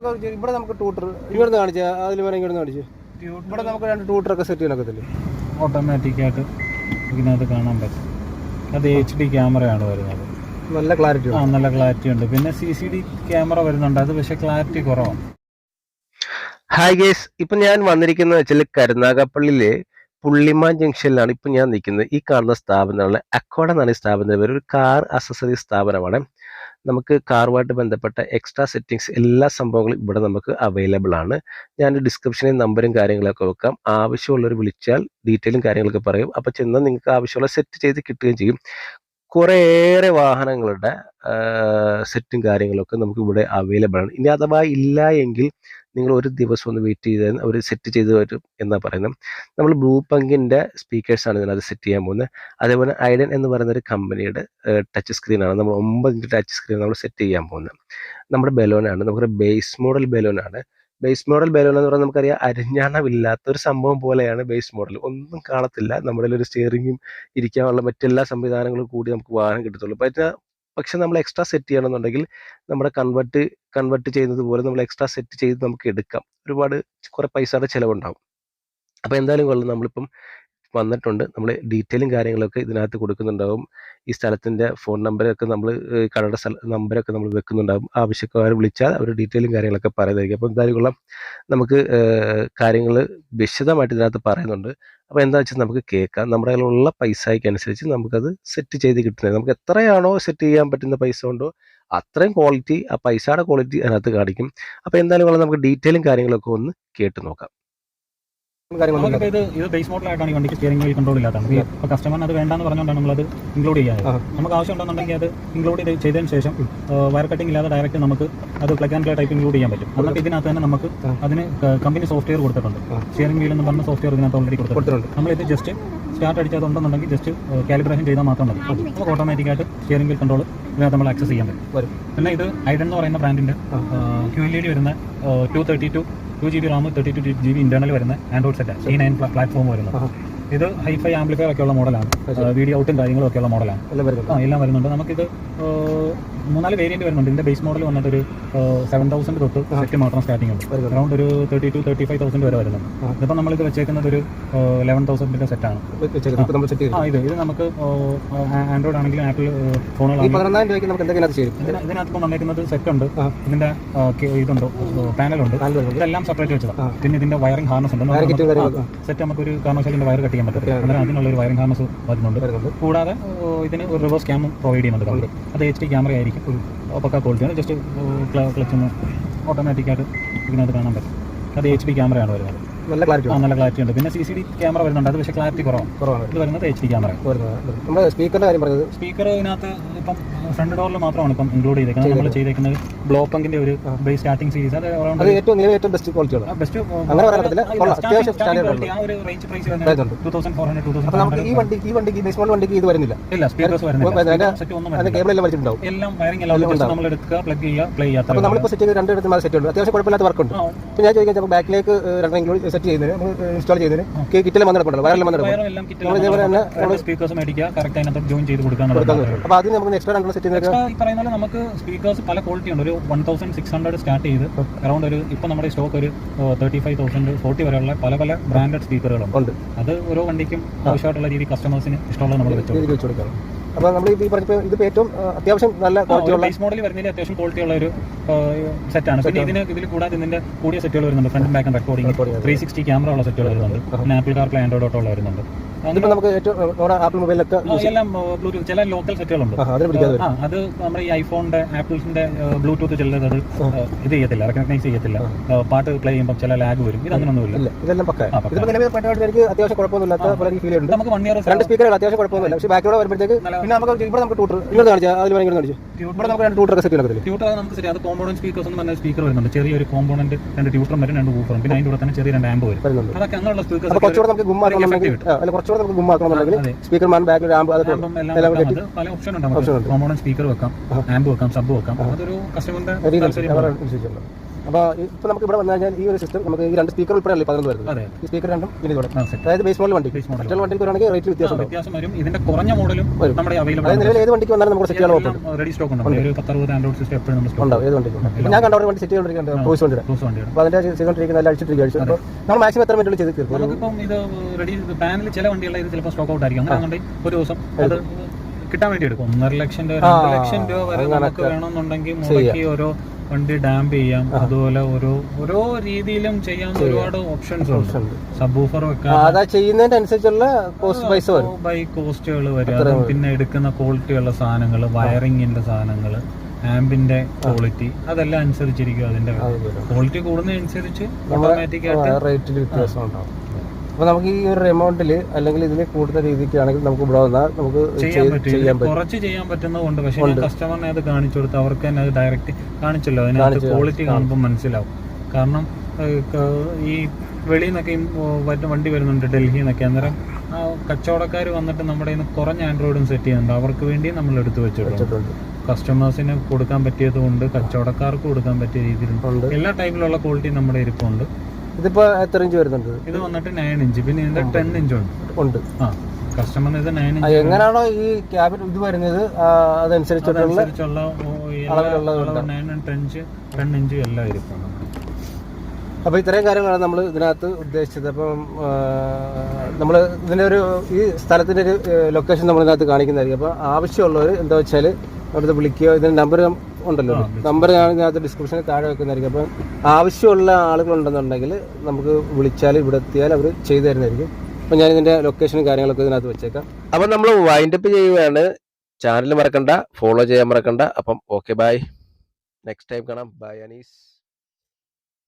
ഇവിടെ നമുക്ക് ട്യൂട്ടർ ഇവിടുന്ന് കാണിച്ച അതിൽ വേണം ഇങ്ങോട്ട് കാണിച്ചു. ഇവിടെ നമുക്ക് രണ്ട് ട്യൂട്ടറൊക്കെ സെറ്റ് ചെയ്യാനൊക്കത്തില്ലേ? ഓട്ടോമാറ്റിക് ആയിട്ട് ഇതിനകത്ത് കാണാൻ പറ്റും. അത് എച്ച് ഡി ക്യാമറയാണ് വരുന്നത്. നല്ല ക്ലാരിറ്റി ആ നല്ല ക്ലാരിറ്റി ഉണ്ട്. പിന്നെ സി സി ഡി ക്യാമറ വരുന്നുണ്ട്. അത് പക്ഷേ ക്ലാരിറ്റി കുറവാണ്. ഹായ് ഗേസ് ഇപ്പൊ ഞാൻ വന്നിരിക്കുന്നത് വെച്ചാൽ കരുനാഗപ്പള്ളിയിലെ പുള്ളിമാൻ ജംഗ്ഷനിലാണ് ഇപ്പൊ ഞാൻ നിൽക്കുന്നത്. ഈ കാണുന്ന സ്ഥാപനമാണ് അക്കോഡ എന്നാണ് ഈ സ്ഥാപനത്തിന്റെ പേര് ഒരു കാർ അസസറി സ്ഥാപനമാണ്. നമുക്ക് കാറുമായിട്ട് ബന്ധപ്പെട്ട എക്സ്ട്രാ സെറ്റിങ്സ് എല്ലാ സംഭവങ്ങളും ഇവിടെ നമുക്ക് അവൈലബിൾ ആണ്. ഞാൻ ഡിസ്ക്രിപ്ഷനിൽ നമ്പറും കാര്യങ്ങളൊക്കെ വെക്കാം. ആവശ്യമുള്ളവർ വിളിച്ചാൽ ഡീറ്റെയിലും കാര്യങ്ങളൊക്കെ പറയും. അപ്പോൾ ചെന്നാൽ നിങ്ങൾക്ക് ആവശ്യമുള്ള സെറ്റ് ചെയ്ത് കിട്ടുകയും ചെയ്യും. കുറേയേറെ വാഹനങ്ങളുടെ സെറ്റും കാര്യങ്ങളൊക്കെ നമുക്ക് ഇവിടെ അവൈലബിൾ ആണ്. ഇനി അഥവാ ഇല്ല എങ്കിൽ നിങ്ങൾ ഒരു ദിവസം ഒന്ന് വെയിറ്റ് ചെയ്ത് അവർ സെറ്റ് ചെയ്ത് തരും എന്നാണ് പറയുന്നത് നമ്മൾ ബ്ലൂ പങ്കിന്റെ സ്പീക്കേഴ്സാണ് ഇതിനകത്ത് സെറ്റ് ചെയ്യാൻ പോകുന്നത് അതേപോലെ ഐഡൻ എന്ന് പറയുന്ന ഒരു കമ്പനിയുടെ ടച്ച് സ്ക്രീനാണ് നമ്മൾ ഒമ്പത് ടച്ച് സ്ക്രീൻ നമ്മൾ സെറ്റ് ചെയ്യാൻ പോകുന്നത് നമ്മുടെ ബലോനാണ് നമുക്കൊരു ബേസ് മോഡൽ ബലോനാണ് ബേസ് മോഡൽ ബലൂൺ എന്ന് പറഞ്ഞാൽ നമുക്കറിയാം അരിഞ്ഞാണമില്ലാത്ത ഒരു സംഭവം പോലെയാണ് ബേസ് മോഡൽ ഒന്നും കാണത്തില്ല. നമ്മുടെ ഒരു സ്റ്റിയറിങ്ങും ഇരിക്കാനുള്ള മറ്റെല്ലാ സംവിധാനങ്ങളും കൂടി നമുക്ക് വാഹനം കിട്ടത്തുള്ളൂ. പറ്റുക പക്ഷെ നമ്മൾ എക്സ്ട്രാ സെറ്റ് ചെയ്യണമെന്നുണ്ടെങ്കിൽ നമ്മുടെ കൺവെർട്ട് കൺവെർട്ട് ചെയ്യുന്നത് പോലെ നമ്മൾ എക്സ്ട്രാ സെറ്റ് ചെയ്ത് നമുക്ക് എടുക്കാം. ഒരുപാട് കുറേ പൈസയുടെ ചിലവുണ്ടാവും. അപ്പോൾ എന്തായാലും കൊള്ളാം. നമ്മളിപ്പം വന്നിട്ടുണ്ട്. നമ്മൾ ഡീറ്റെയിലും കാര്യങ്ങളൊക്കെ ഇതിനകത്ത് കൊടുക്കുന്നുണ്ടാവും. ഈ സ്ഥലത്തിന്റെ ഫോൺ നമ്പറൊക്കെ നമ്മൾ കടയുടെ സ്ഥല നമ്പരൊക്കെ നമ്മൾ വെക്കുന്നുണ്ടാവും. ആവശ്യക്കാർ വിളിച്ചാൽ അവർ ഡീറ്റെയിലും കാര്യങ്ങളൊക്കെ പറയുന്നതായിരിക്കും. അപ്പോൾ എന്തായാലും കൊള്ളാം. നമുക്ക് കാര്യങ്ങൾ വിശദമായിട്ട് ഇതിനകത്ത് പറയുന്നുണ്ട്. അപ്പോൾ എന്താ വെച്ചാൽ നമുക്ക് കേൾക്കാം. നമ്മുടെ കയ്യിലുള്ള പൈസയ്ക്ക് അനുസരിച്ച് നമുക്കത് സെറ്റ് ചെയ്ത് കിട്ടുന്നത്. നമുക്ക് എത്രയാണോ സെറ്റ് ചെയ്യാൻ പറ്റുന്ന പൈസ ഉണ്ടോ അത്രയും ക്വാളിറ്റി ആ പൈസയുടെ ക്വാളിറ്റി അതിനകത്ത് കാണിക്കും. അപ്പോൾ എന്തായാലും നമുക്ക് ഡീറ്റെയിലും കാര്യങ്ങളൊക്കെ ഒന്ന് കേട്ട് നോക്കാം. ഇത് ഇത് ബേസ് മോഡലായിട്ടാണ് ഈ വണ്ടിക്ക് സ്റ്റിയറിംഗ് വീൽ കൺട്രോൾ ഇല്ലാത്തതാണ് ഇപ്പോൾ കസ്റ്റമറിന് അത് വേണ്ടാന്ന് പറഞ്ഞുകൊണ്ടാണ് നമ്മളത് ഇൻക്ലൂഡ് ചെയ്യാറ്. ആ. നമുക്ക് ആവശ്യമുണ്ടെന്നുണ്ടെങ്കിൽ അത് ഇൻക്ലൂഡ് ചെയ്ത് ചെയ്തതിന് ശേഷം വയർ കട്ടിംഗ് ഇല്ലാതെ ഡയറക്റ്റ് നമുക്ക് അത് plug and play type include ചെയ്യാൻ പറ്റും. എന്നിട്ട് ഇതിനകത്ത് തന്നെ നമുക്ക്. അതിന് കമ്പനി സോഫ്റ്റ്വെയർ കൊടുത്തിട്ടുണ്ട്. സ്റ്റിയറിംഗ് വീൽ എന്ന് പറഞ്ഞ സോഫ്റ്റ്വെയർ ഇതിനകത്ത് ഓൾറെഡി കൊടുത്തിട്ടുണ്ട്. നമ്മളിത് ജസ്റ്റ് സ്റ്റാർട്ട് അടിച്ചതുണ്ടെന്നുണ്ടെങ്കിൽ ജസ്റ്റ് കാലിബ്രേഷൻ ചെയ്താൽ മാത്രം മതി. നമുക്ക് ഓട്ടോമാറ്റിക്കായിട്ട് സ്റ്റിയറിംഗ് വീൽ കൺട്രോൾ ഇതിനകത്ത് നമ്മൾ ആക്സസ് ചെയ്യാൻ പറ്റും. പിന്നെ ഇത് ഐഡൻ എന്ന് പറയുന്ന ബ്രാൻഡിന്റെ. ക്യു എൽ ഇ ഡി വരുന്ന two thirty two two G B RAM thirty two G B internal വരുന്ന ആൻഡ്രോയിഡ് സെറ്റ് ഈ നയൻ പ്ലാറ്റ്ഫോം വരുന്നത്. ഇത് ഹൈഫൈ ആംപ്ലിഫയർ ഒക്കെ ഉള്ള മോഡലാണ് വീഡിയോ ഔട്ടും കാര്യങ്ങളും ഒക്കെ ഉള്ള മോഡലാണ്. എല്ലാം വരുന്നുണ്ട്. ആ എല്ലാം വരുന്നുണ്ട്. നമുക്കിത് മൂന്നാൽ വേരിയന്റ് വരുന്നുണ്ട്. ഇതിന്റെ ബേസ് മോഡൽ വന്നിട്ട് ഒരു സെവൻ തൗസൻഡ് തൊട്ട് സെറ്റ് മാത്രം സ്റ്റാർട്ടിംഗ് ഉണ്ട്. അറൗണ്ട് ഒരു thirty two thirty five thousand വരെ വരുന്നുണ്ട്. ഇതിപ്പോൾ നമ്മളിത് വെച്ചേക്കുന്നത് ഒരു ലെവൻ തൗസൻഡിന്റെ സെറ്റാണ് ആ ഇത് ഇത് നമുക്ക് ആൻഡ്രോയിഡ് ആണെങ്കിലും ആപ്പിൾ ഫോണുകളാണ് ഫോണുകളാണെങ്കിലും ഇതിനകത്ത് വന്നേക്കുന്നത് സെറ്റ് ഉണ്ട്. ഇതിന്റെ ഇതുണ്ട്. പാനലുണ്ട് ഇതെല്ലാം സെപ്പറേറ്റ്. വെച്ചതാണ്. പിന്നെ ഇതിന്റെ വയറിംഗ് ഹാർനസ് ഉണ്ട്. സെറ്റ് നമുക്ക് ഒരു കാരണവശാലിന്റെ വയർ കട്ട് ചെയ്യാൻ പറ്റും അന്നേരം അതിനുള്ള ഒരു വയറിംഗ് ഹാമസ് വരുന്നുണ്ട്. കൂടാതെ ഇതിന് ഒരു റിവേഴ്സ് ക്യാമും പ്രൊവൈഡ് ചെയ്യുന്നുണ്ട് company. അത് എച്ച് ഡി ക്യാമറ ആയിരിക്കും പക്ക ക്വാളിറ്റിയാണ് ജസ്റ്റ് ക്ലച്ച് ഒന്ന് ഓട്ടോമാറ്റിക്കായിട്ട് ഇതിനകത്ത് കാണാൻ പറ്റും. അത് എച്ച് ഡി ക്യാമറയാണ് വരുന്നത്. നല്ല ക്ലാരിറ്റി ആ നല്ല ക്ലാരിറ്റി ഉണ്ട്. പിന്നെ സി സി ഡി ക്യാമറ വരുന്നുണ്ട്. അത് പക്ഷേ ക്ലാരിറ്റി കുറവാണ്. കുറവാണ്. ഇത് വരുന്നത് എച്ച് ഡി ക്യാമറ വരുന്നത് നമ്മുടെ സ്പീക്കറിന്റെ കാര്യം പറഞ്ഞത് സ്പീക്കർ ഇതിനകത്ത് ഇപ്പം ഫ്രണ്ട് ഡോറിൽ മാത്രമാണ് ഇപ്പം ഇൻക്ലൂഡ് ചെയ്തേക്കുന്നത്. നമ്മൾ ചെയ്തേക്കുന്നത് ബ്ലോ പങ്കിന്റെ ഒരു ബേസ് സ്റ്റാർട്ടിംഗ് സീരീസ് അത് അറൗണ്ട് അത് ഏറ്റവും നിലവിൽ ഏറ്റവും ബെസ്റ്റ് ക്വാളിറ്റിയാണ് ബെസ്റ്റ് അങ്ങനെ പറയാൻ പറ്റില്ല. കൊള്ളാം. അത്യാവശ്യം standard. ആ ഒരു റേഞ്ച് പ്രൈസ് വരുന്നുണ്ട്. Two thousand four hundred two അപ്പൊ നമുക്ക് ഈ തൗസൻഡ് വണ്ടിക്ക് ഈ വണ്ടിക്ക് ബേസ് മോഡൽ വണ്ടിക്ക് ഇത് വരുന്നില്ല. ഇല്ല സ്പീക്കേഴ്സ് അതിന്റെ- വരുന്നില്ല സെറ്റ് ഒന്നും അതിന്റെ വരുന്നില്ല. കേബിൾ എല്ലാം വലിച്ചിട്ടുണ്ടാവും. എല്ലാം വയറിംഗ് എല്ലാം ജസ്റ്റ് നമ്മൾ എടുക്കുക പ്ലഗ് ചെയ്യുക പ്ലേ ചെയ്യാത്ത നമ്മളിപ്പോ സെറ്റ് ചെയ്ത് രണ്ടിടത്തും സെറ്റ് ഉണ്ട് അത്യാവശ്യം കുഴപ്പമില്ലാത്ത വർക്ക് ഉണ്ട്. ഇപ്പൊ ഞാൻ ചോദിക്കാം ചിലപ്പോൾ ബാക്കിലേക്ക് രണ്ടെങ്കിലും സെറ്റ് ചെയ്യുന്നതിന് നമ്മൾ ഇൻസ്റ്റാൾ ചെയ്യുന്നതിന് കിറ്റിലും വന്നിട്ടുണ്ടല്ലോ വയറെല്ലാം വന്നിടപ്പുണ്ട് സ്പീക്കേഴ്സ് മേടിക്കുക കറക്റ്റ് അതിനകത്ത് ജോയിൻ ചെയ്ത് കൊടുക്കാൻ എന്നുള്ളത് അപ്പൊ അതിന് നമുക്ക് എക്സ്ട്രാ രണ്ടെണ്ണം സെറ്റ് ചെയ്ത് Extra ഈ പറയുന്ന നമുക്ക് സ്പീക്കേഴ്സ് പല ക്വാളിറ്റി ഉണ്ട്. ഒരു one thousand six hundred start ചെയ്ത് അറൗണ്ട് ഒരു ഇപ്പം നമ്മുടെ സ്റ്റോക്ക് ഒരു തേർട്ടി ഫൈവ് തൗസൻഡ് ഫോർട്ടി വരെയുള്ള പല പല ബ്രാൻഡഡ് സ്പീക്കറുകളുണ്ട് ഉണ്ട്. അത് ഓരോ വണ്ടിക്കും ആവശ്യമായിട്ടുള്ള രീതി കസ്റ്റമേഴ്സിന് ഇഷ്ടമുള്ള നമ്മൾ വെച്ചു രീതിക്ക് വെച്ച് കൊടുക്കണം അപ്പൊ നമ്മൾ ഈ പറഞ്ഞപ്പോൾ ഇതിപ്പോൾ ഏറ്റവും അത്യാവശ്യം നല്ല ക്വാളിറ്റി ഉള്ള ബേസ് മോഡൽ വരുന്നതിൽ അത്യാവശ്യം ക്വാളിറ്റി ഉള്ള ഒരു സെറ്റാണ് പിന്നെ ഇതിന് ഇതിൽ കൂടാതെ ഇതിന്റെ കൂടിയ സെറ്റുകൾ വരുന്നുണ്ട്. Front back recording three sixty camera ഉള്ള സെറ്റുകൾ വരുന്നുണ്ട്. പിന്നെ Apple CarPlay Android Auto ഉള്ള വരുന്നുണ്ട്. അതിപ്പോ നമുക്ക് ഏറ്റവും ആപ്പിൾ മൊബൈലൊക്കെ എല്ലാം ബ്ലൂടൂത്ത് ചില ലോക്കൽ സെറ്റുകളുണ്ട് അത് നമ്മുടെ ഈ ഐഫോണിന്റെ ആപ്പിൾസിന്റെ ബ്ലൂടൂത്ത് ചിലത് അത് ഇത് ചെയ്യത്തില്ല റെക്കഗ്നൈസ് ചെയ്യത്തില്ല. പാട്ട് പ്ലേ ചെയ്യുമ്പോൾ ചില ലാഗ് വരും. ഇത് അങ്ങനൊന്നുമില്ല. ഇല്ല ഇതെല്ലാം പക്ക. ഇതിപ്പോ നിലവിൽ പറ്റുന്നതായിട്ട് എനിക്ക് അത്യാവശ്യം കുഴപ്പമൊന്നുമില്ലാത്ത പോലെ ഫീൽ ഉണ്ട്. നമുക്ക് വൺ ഇയർ രണ്ട് സ്പീക്കറുകൾ അത്യാവശ്യം കുഴപ്പമൊന്നുമില്ല. പക്ഷേ ബാക്കിലൂടെ വരുമ്പോഴത്തേക്ക് പിന്നെ നമുക്ക് ഇവിടെ നമുക്ക് ഇങ്ങോട്ട് കാണിച്ചാൽ അതിൽ വേണമെങ്കിൽ ഇങ്ങോട്ട് കാണിച്ചു. ഇവിടെ നമുക്ക് രണ്ട് ടൂട്ടറൊക്കെ സെറ്റ് ചെയ്യണത്തില്ലേ ട്യൂട്ടർ നമുക്ക് ശരി അത് കോമ്പോണന്റ് സ്പീക്കേഴ്സ് എന്ന് പറഞ്ഞ സ്പീക്കർ വരുന്നുണ്ട്. ചെറിയൊരു കോമ്പോണന്റ് രണ്ട് ട്യൂട്ടറും വരും രണ്ട് ഊഫറും പിന്നെ അതിന്റെ കൂടെ തന്നെ ചെറിയ രണ്ട് ആംബ് വരും. അതൊക്കെ അങ്ങനെയുള്ള സ്പീക്കേഴ്സ് കുറച്ചുകൂടെ നമുക്ക് ഗുമ്മാക്കണമെന്നുണ്ടെങ്കിൽ അല്ല കുറച്ചുകൂടെ നമുക്ക് ഗുമ്മാക്കണമെന്നുണ്ടെങ്കിൽ. സ്പീക്കർ മാൻ ബാക്കിൽ ആമ്പ് അതൊക്കെ പല ഓപ്ഷൻ ഉണ്ട് കോമ്പോണന്റ് സ്പീക്കർ വെക്കാം ആമ്പ് വെക്കാം സബ് വെക്കാം. അതൊരു കസ്റ്റമറിന്റെ അപ്പോൾ ഇപ്പോൾ നമുക്ക് ഇവിടെ വന്നു കഴിഞ്ഞാൽ ഈ ഒരു സിസ്റ്റം നമുക്ക് ഈ രണ്ട് സ്പീക്കർ ഉൾപ്പെടെയല്ലേ പതിനൊന്ന് വരുന്നത്? ഈ സ്പീക്കർ രണ്ടും ഇവിടെ ആ അതായത് ബേസ് മോഡൽ വണ്ടി. മറ്റുള്ള വണ്ടിക്ക് വരുവാണെങ്കിൽ റേറ്റ് വ്യത്യാസം വ്യത്യാസം വരും. ഇതിന്റെ കുറഞ്ഞ മോഡലും നമ്മുടെ അവൈലബിൾ നിലവിൽ ഏത് വണ്ടിക്ക് വന്നാലും നമുക്ക് സെറ്റ് ചെയ്യാൻ ഓപ്പൺ റെഡി സ്റ്റോക്ക് ഉണ്ട്? ഒരു പത്തറുപത് ആൻഡ്രോയിഡ് സിസ്റ്റം എപ്പോഴും നമ്മൾ ഉണ്ടാവും ഏത് വണ്ടിക്കും? ഞാൻ കണ്ട ഒരു വണ്ടി സെറ്റ് ചെയ്തുകൊണ്ടിരിക്കുന്നത് ക്രൂസ് വണ്ടിയുടെ. അപ്പോൾ അതിന്റെ ചെയ്തുകൊണ്ടിരിക്കുന്ന എല്ലാം അടിച്ചിട്ടിരിക്കുക അടിച്ചു അപ്പോൾ നമ്മൾ മാക്സിമം എത്ര മിനിറ്റ് ചെയ്ത് തീർക്കും? നമുക്കിപ്പം ഇത് റെഡി പാനൽ ചില വണ്ടികളിൽ ഇത് ചിലപ്പോൾ സ്റ്റോക്ക് ഔട്ട് ആയിരിക്കും. അങ്ങനെ ഒരു ദിവസം അത് കിട്ടാൻ വേണ്ടി എടുക്കും. ഒന്നര ലക്ഷം രൂപ രണ്ട് ലക്ഷം രൂപ വരെ നമുക്ക് വേണമെന്നുണ്ടെങ്കിൽ ഓരോ വണ്ടി ഡാമ്പ് ചെയ്യാം. അതുപോലെ ഓരോ ഓരോ രീതിയിലും ചെയ്യാൻ ഒരുപാട് ഓപ്ഷൻസ് ഉണ്ട്. സബ്ബൂഫർ സബ് വെക്കാം അനുസരിച്ചുള്ള കോസ്റ്റ് പൈസ വരും. ബൈ കോസ്റ്റുകൾ വരും. പിന്നെ എടുക്കുന്ന ക്വാളിറ്റിയുള്ള സാധനങ്ങൾ വയറിങ്ങിന്റെ സാധനങ്ങൾ ആംബിന്റെ ക്വാളിറ്റി അതെല്ലാം അനുസരിച്ചിരിക്കും അതിന്റെ അത് ക്വാളിറ്റി കൂടുന്നതനുസരിച്ച് ഓട്ടോമാറ്റിക് ആയിട്ട് റേറ്റിൽ വ്യത്യാസം ഉണ്ടാവും. അപ്പോൾ നമുക്ക് ഈ ഒരു എമൗണ്ടിൽ അല്ലെങ്കിൽ ഇതിൽ കൂടുതൽ രീതിക്കാണെങ്കിൽ നമുക്ക് ഇവിടെ വന്നാൽ നമുക്ക് ചെയ്യാൻ പറ്റും. കുറച്ച് ചെയ്യാൻ പറ്റുന്നതുകൊണ്ട് പക്ഷെ പക്ഷേ കസ്റ്റമറിനെ അത് കാണിച്ചു കൊടുത്ത് അവർക്ക് തന്നെ അത് ഡയറക്റ്റ് കാണിച്ചല്ലോ. അതിനകത്ത് ക്വാളിറ്റി കാണുമ്പോൾ മനസ്സിലാവും. കാരണം ഈ വെളിയിൽ നിന്നൊക്കെ വണ്ടി വരുന്നുണ്ട് ഡൽഹിയിൽ നിന്നൊക്കെ. അന്നേരം ആ കച്ചവടക്കാർ വന്നിട്ട് നമ്മുടെ ഇന്ന് കുറഞ്ഞ ആൻഡ്രോയിഡും സെറ്റ് ചെയ്യുന്നുണ്ട്. അവർക്ക് വേണ്ടി നമ്മൾ എടുത്തു വെച്ചിട്ടുണ്ട്. കസ്റ്റമേഴ്സിന് കൊടുക്കാൻ പറ്റിയത് കൊണ്ട് കച്ചവടക്കാർക്ക് കൊടുക്കാൻ പറ്റിയ രീതിയിലുണ്ട്. എല്ലാ ടൈപ്പിലുള്ള ക്വാളിറ്റി നമ്മുടെ ഇരിപ്പുണ്ട്. ഇതിപ്പോ എത്ര ഇഞ്ച് വരുന്നുണ്ട്? ഇത് വന്നിട്ട് നയൻ ഇഞ്ച് പിന്നെ ഇതിന്റെ ടെൻ ഇഞ്ച് ഉണ്ട്. കസ്റ്റമറിന് ഇത് നയൻ ഇഞ്ച് എങ്ങനെയാണോ ഈ ക്യാബിൻ ഇത് വരുന്നത് അതനുസരിച്ചുള്ള nine ten inch ten inch എല്ലാം അപ്പോൾ ഇത്രയും കാര്യങ്ങളാണ് നമ്മൾ ഇതിനകത്ത് ഉദ്ദേശിച്ചത്. അപ്പം നമ്മൾ ഇതിന്റെ ഒരു ഈ സ്ഥലത്തിന്റെ ഒരു ലൊക്കേഷൻ നമ്മൾ ഇതിനകത്ത് കാണിക്കുന്നതായിരിക്കും. അപ്പോൾ ആവശ്യമുള്ളവർ എന്താ വെച്ചാൽ അവിടുത്തെ വിളിക്കുകയോ ഇതിന്റെ നമ്പർ ഉണ്ടല്ലോ. നമ്പർ ഞാൻ ഇതിനകത്ത് ഡിസ്ക്രിപ്ഷനിൽ താഴെ വെക്കുന്നതായിരിക്കും അപ്പം ആവശ്യമുള്ള ആളുകളുണ്ടെന്നുണ്ടെങ്കിൽ നമുക്ക് വിളിച്ചാൽ ഇവിടെ എത്തിയാൽ അവർ ചെയ്തു തരുന്നതായിരിക്കും. അപ്പം ഞാൻ ഇതിന്റെ ലൊക്കേഷനും കാര്യങ്ങളൊക്കെ ഇതിനകത്ത് വെച്ചേക്കാം. അപ്പം നമ്മൾ വൈൻഡ് അപ്പ് ചെയ്യുകയാണ് ചാനൽ മറക്കണ്ട. ഫോളോ ചെയ്യാൻ മറക്കണ്ട. അപ്പം ഓക്കെ ബൈ നെക്സ്റ്റ് ടൈം കാണാം. ബൈ അനീസ്